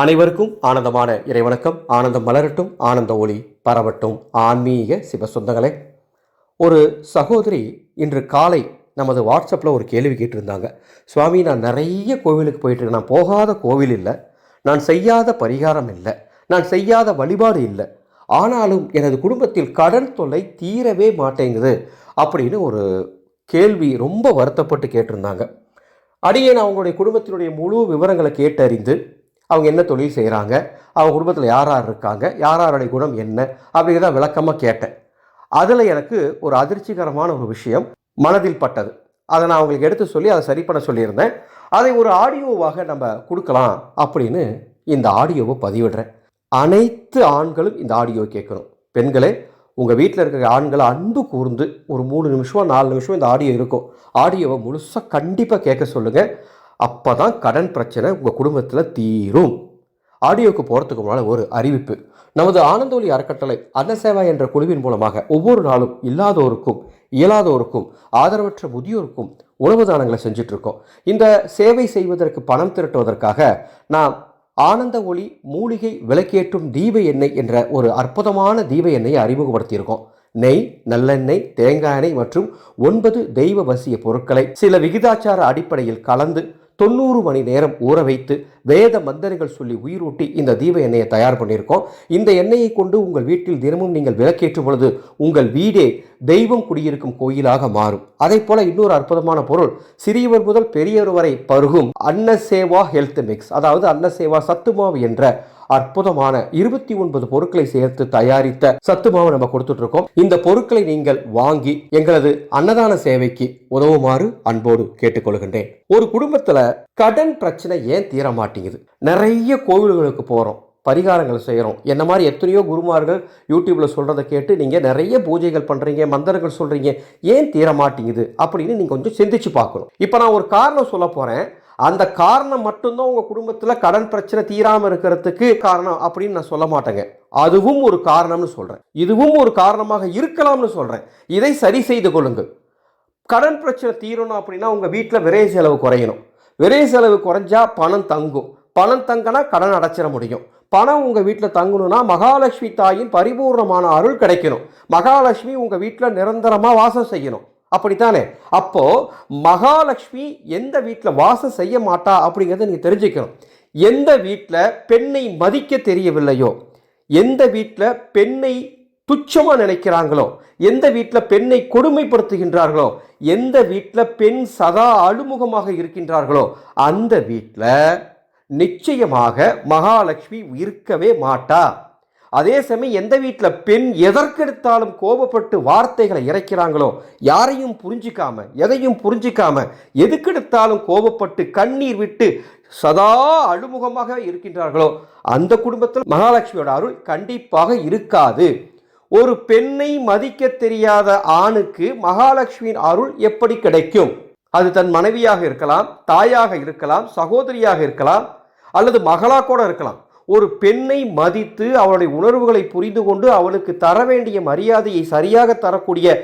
அனைவருக்கும் ஆனந்தமான இறைவணக்கம். ஆனந்தம் மலரட்டும் ஆனந்த ஒளி பரவட்டும். ஆன்மீக சிவசொந்தங்களே ஒரு சகோதரி இன்று காலை நமது வாட்ஸ்அப்பில் ஒரு கேள்வி கேட்டிருந்தாங்க. சுவாமி நான் நிறைய கோவிலுக்கு போயிட்டுருக்கேன். நான் போகாத கோவில் இல்லை. நான் செய்யாத பரிகாரம் இல்லை. நான் செய்யாத வழிபாடு இல்லை. ஆனாலும் எனது குடும்பத்தில் கடன் தொல்லை தீரவே மாட்டேங்குது அப்படின்னு ஒரு கேள்வி ரொம்ப வருத்தப்பட்டு கேட்டிருந்தாங்க. அடியே நான் அவங்களுடைய குடும்பத்தினுடைய முழு விவரங்களை கேட்டறிந்து அவங்க என்ன தொழில் செய்கிறாங்க அவங்க குடும்பத்தில் யார் யார் இருக்காங்க? யார் யாருடைய குணம் என்ன? அப்படிங்கிறத விளக்கமாக கேட்டேன். அதில் எனக்கு ஒரு அதிர்ச்சிகரமான ஒரு விஷயம் மனதில் பட்டது. அதை நான் அவங்களுக்கு எடுத்து சொல்லி அதை சரி பண்ண சொல்லியிருந்தேன். அதை ஒரு ஆடியோவாக நம்ம கொடுக்கலாம் அப்படின்னு இந்த ஆடியோவை பதிவிடுறேன். அனைத்து ஆண்களும் இந்த ஆடியோ கேட்கணும். பெண்களே உங்கள் வீட்டில் இருக்கிற ஆண்களை அன்பு கூர்ந்து ஒரு மூணு நிமிஷம் நாலு நிமிஷம் இந்த ஆடியோ இருக்கும் ஆடியோவை முழுசாக கண்டிப்பாக கேட்க சொல்லுங்கள் அப்போ தான் கடன் பிரச்சனை உங்கள் குடும்பத்தில் தீரும். ஆடியோக்கு போகிறதுக்கு முன்னால் ஒரு அறிவிப்பு. நமது ஆனந்தோலி அறக்கட்டளை அன்னசேவா என்ற குழுவின் மூலமாக ஒவ்வொரு நாளும் இல்லாதோருக்கும் இயலாதோருக்கும் ஆதரவற்ற முதியோருக்கும் உணவு தானங்களை செஞ்சிட்ருக்கோம் இந்த சேவை செய்வதற்கு பணம் திரட்டுவதற்காக நாம் ஆனந்த ஒளி மூலிகை விளக்கேற்றும் தீப எண்ணெய் என்ற ஒரு அற்புதமான தீப எண்ணெயை அறிமுகப்படுத்தியிருக்கோம். நெய் நல்லெண்ணெய் தேங்காய் எண்ணெய் மற்றும் ஒன்பது தெய்வ வசிய பொருட்களை சில விகிதாச்சார அடிப்படையில் கலந்து தொண்ணூறு மணி நேரம் ஊற வைத்து வேத மந்திரங்கள் சொல்லி உயிரூட்டி இந்த தீப எண்ணெயை தயார் பண்ணியிருக்கோம். இந்த எண்ணெயை கொண்டு உங்கள் வீட்டில் தினமும் நீங்கள் விளக்கேற்றும் பொழுது உங்கள் வீடே தெய்வம் குடியிருக்கும் கோயிலாக மாறும். அதே போல இன்னொரு அற்புதமான பொருள் சிறியவர் முதல் பெரியவர் வரை பருகும் அன்னசேவா ஹெல்த் மிக்ஸ் அதாவது அன்னசேவா சத்துமாவு என்ற அற்புதமான இருபத்தி ஒன்பது பொருட்களை சேர்த்து தயாரித்த சத்துமாவை நம்ம கொடுத்துட்டு இருக்கோம். இந்த பொருட்களை நீங்கள் வாங்கி எங்களது அன்னதான சேவைக்கு உதவுமாறு அன்போடு கேட்டுக்கொள்கின்றேன். ஒரு குடும்பத்துல கடன் பிரச்சனை ஏன் தீர மாட்டேங்குது? நிறைய கோவில்களுக்கு போறோம் பரிகாரங்கள் செய்கிறோம் என்ன மாதிரி எத்தனையோ குருமார்கள் யூடியூப்பில் சொல்கிறத கேட்டு நீங்கள் நிறைய பூஜைகள் பண்ணுறீங்க மந்திரங்கள் சொல்கிறீங்க ஏன் தீர மாட்டேங்குது அப்படின்னு நீங்கள் கொஞ்சம் சிந்திச்சு பார்க்கணும். இப்போ நான் ஒரு காரணம் சொல்ல போகிறேன் அந்த காரணம் மட்டும்தான் உங்கள் குடும்பத்தில் கடன் பிரச்சனை தீராமல் இருக்கிறதுக்கு காரணம் அப்படின்னு நான் சொல்ல மாட்டேங்க. அதுவும் ஒரு காரணம்னு சொல்கிறேன் இதுவும் ஒரு காரணமாக இருக்கலாம்னு சொல்கிறேன் இதை சரி செய்து கொள்ளுங்கள். கடன் பிரச்சனை தீரணும் அப்படின்னா உங்கள் வீட்டில் விரை செலவு குறையணும். விரை செலவு குறைஞ்சா பணம் தங்கும். பணம் தங்கினா கடன் அடைச்சிட முடியும். பணம் உங்கள் வீட்டில் தங்கணும்னா மகாலட்சுமி தாயின் பரிபூர்ணமான அருள் கிடைக்கணும். மகாலட்சுமி உங்கள் வீட்டில் நிரந்தரமாக வாசம் செய்யணும். அப்படித்தானே? அப்போ மகாலட்சுமி எந்த வீட்டில் வாசம் செய்ய மாட்டா அப்படிங்கிறத நீங்கள் தெரிஞ்சுக்கணும். எந்த வீட்டில் பெண்ணை மதிக்க தெரியவில்லையோ? எந்த வீட்டில் பெண்ணை துச்சமாக நினைக்கிறாங்களோ? எந்த வீட்டில் பெண்ணை கொடுமைப்படுத்துகின்றார்களோ? எந்த வீட்டில் பெண் சதா அழுமுகமாக இருக்கின்றார்களோ? அந்த வீட்டில் நிச்சயமாக மகாலட்சுமி இருக்கவே மாட்டா. அதே சமயம் எந்த வீட்டில் பெண் எதற்கெடுத்தாலும் கோபப்பட்டு வார்த்தைகளை இறைக்கிறாங்களோ யாரையும் புரிஞ்சிக்காம எதையும் புரிஞ்சிக்காம எதுக்கெடுத்தாலும் கோபப்பட்டு கண்ணீர் விட்டு சதா அழுமுகமாக இருக்கின்றார்களோ அந்த குடும்பத்தில் மகாலட்சுமியோட அருள் கண்டிப்பாக இருக்காது. ஒரு பெண்ணை மதிக்க தெரியாத ஆணுக்கு மகாலட்சுமியின் அருள் எப்படி கிடைக்கும்? அது தன் மனைவியாக இருக்கலாம் தாயாக இருக்கலாம் சகோதரியாக இருக்கலாம் அல்லது மகளாக கூட இருக்கலாம். ஒரு பெண்ணை மதித்து அவளுடைய உணர்வுகளை புரிந்து கொண்டு அவளுக்கு தர வேண்டிய மரியாதையை சரியாக தரக்கூடிய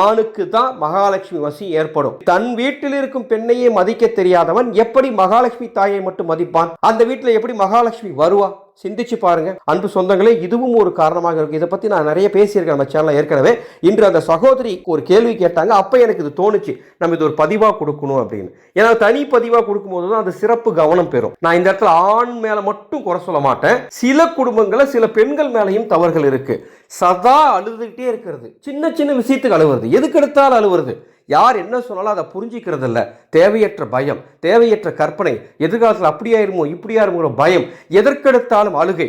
ஆணுக்கு தான் மகாலட்சுமி வசி ஏற்படும். தன் வீட்டில் இருக்கும் பெண்ணையே மதிக்க தெரியாதவன் எப்படி மகாலட்சுமி தாயை மட்டும் மதிப்பான்? அந்த வீட்டில் எப்படி மகாலட்சுமி வருவா? சிந்திச்சு பாருங்க. அன்பு சொந்தங்களே இதுவும் ஒரு காரணமாக இருக்கு. இதை பத்தி நான் நிறைய பேசியிருக்கேன் நம்ம சேனலில் ஏற்கனவே. இன்று அந்த சகோதரி ஒரு கேள்வி கேட்டாங்க. அப்ப எனக்கு இது தோணுச்சு நம்ம இது ஒரு பதிவா கொடுக்கணும் அப்படின்னு. ஏன்னா தனி பதிவா கொடுக்கும்போது தான் அந்த சிறப்பு கவனம் பெறும். நான் இந்த இடத்துல ஆண் மேல மட்டும் குறை சொல்ல மாட்டேன். சில குடும்பங்களில் சில பெண்கள் மேலையும் தவறுகள் இருக்கு. சதா அழுதுகிட்டே இருக்கிறது. சின்ன சின்ன விஷயத்துக்கு அழுவுறது. எதுக்கு எடுத்தாலும் அழுவுறது. யார் என்ன சொன்னாலும் அதை புரிஞ்சிக்கிறது இல்லை தேவையற்ற பயம் தேவையற்ற கற்பனை எதிர்காலத்தில் அப்படியாயிருமோ இப்படியாயிருமோ பயம் எதற்கெடுத்தாலும் அழுகை.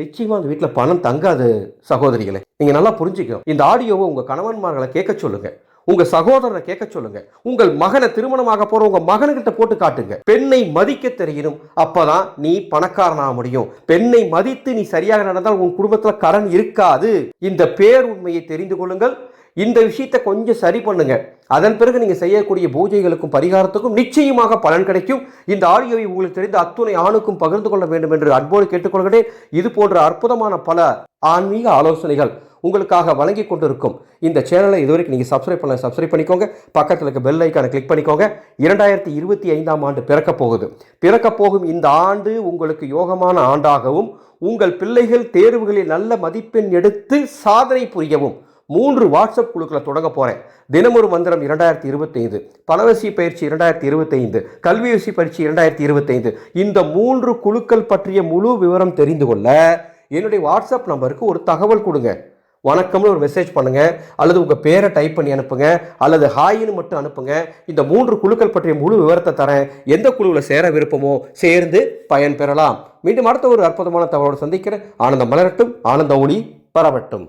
நிச்சயமாக அந்த வீட்டில் பணம் தங்காது சகோதரிகளே. நீங்கள் நல்லா புரிஞ்சுக்கணும். இந்த ஆடியோவை உங்கள் கணவன்மார்களை கேட்க சொல்லுங்கள் உங்கள் சகோதரனை கேட்க சொல்லுங்கள் உங்கள் மகனை திருமணமாக போகிற உங்கள் மகன்கிட்ட போட்டு காட்டுங்க. பெண்ணை மதிக்க தெரியணும் அப்பதான் நீ பணக்காரனாக முடியும். பெண்ணை மதித்து நீ சரியாக நடந்தால் உன் குடும்பத்தில் கடன் இருக்காது. இந்த பேர் உண்மையை தெரிந்து கொள்ளுங்கள். இந்த விஷயத்தை கொஞ்சம் சரி பண்ணுங்க. அதன் பிறகு நீங்கள் செய்யக்கூடிய பூஜைகளுக்கும் பரிகாரத்துக்கும் நிச்சயமாக பலன் கிடைக்கும். இந்த ஆடியோவை உங்களுக்கு தெரிந்த அத்துணை ஆணுக்கும் பகிர்ந்து கொள்ள வேண்டும் என்று அன்போடு கேட்டுக்கொள்கிறேன். இது போன்ற அற்புதமான பல ஆன்மீக ஆலோசனைகள் உங்களுக்காக வழங்கி கொண்டிருக்கும். இந்த சேனலை இதுவரைக்கும் நீங்கள் சப்ஸ்கிரைப் பண்ண சப்ஸ்கிரைப் பண்ணிக்கோங்க. பக்கத்தில் இருக்க பெல் ஐக்கானை கிளிக் பண்ணிக்கோங்க. இரண்டாயிரத்தி இருபத்தி ஐந்தாம் ஆண்டு பிறக்கப் போகுது. பிறக்கப் போகும் இந்த ஆண்டு உங்களுக்கு யோகமான ஆண்டாகவும் உங்கள் பிள்ளைகள் தேர்வுகளில் நல்ல மதிப்பெண் எடுத்து சாதனை புரியவும் மூன்று வாட்ஸ்அப் குழுக்களை தொடங்க போகிறேன் தினமொரு மந்திரம் இரண்டாயிரத்தி இருபத்தைந்து பலவசி பயிற்சி இரண்டாயிரத்தி இருபத்தைந்து கல்வியுசி பயிற்சி இரண்டாயிரத்தி இருபத்தைந்து. இந்த மூன்று குழுக்கள் பற்றிய முழு விவரம் தெரிந்து கொள்ள என்னுடைய வாட்ஸ்அப் நம்பருக்கு ஒரு தகவல் கொடுங்க. வணக்கம்னு ஒரு மெசேஜ் பண்ணுங்க அல்லது உங்கள் பேரை டைப் பண்ணி அனுப்புங்க அல்லது ஹாயின்னு மட்டும் அனுப்புங்க. இந்த மூன்று குழுக்கள் பற்றிய முழு விவரத்தை தரேன். எந்த குழுவில் சேர விருப்பமோ சேர்ந்து பயன்பெறலாம். மீண்டும் அடுத்த ஒரு அற்புதமான தகவலோடு சந்திக்கிறேன். ஆனந்தம் மலரட்டும் ஆனந்த ஒளி பரவட்டும்.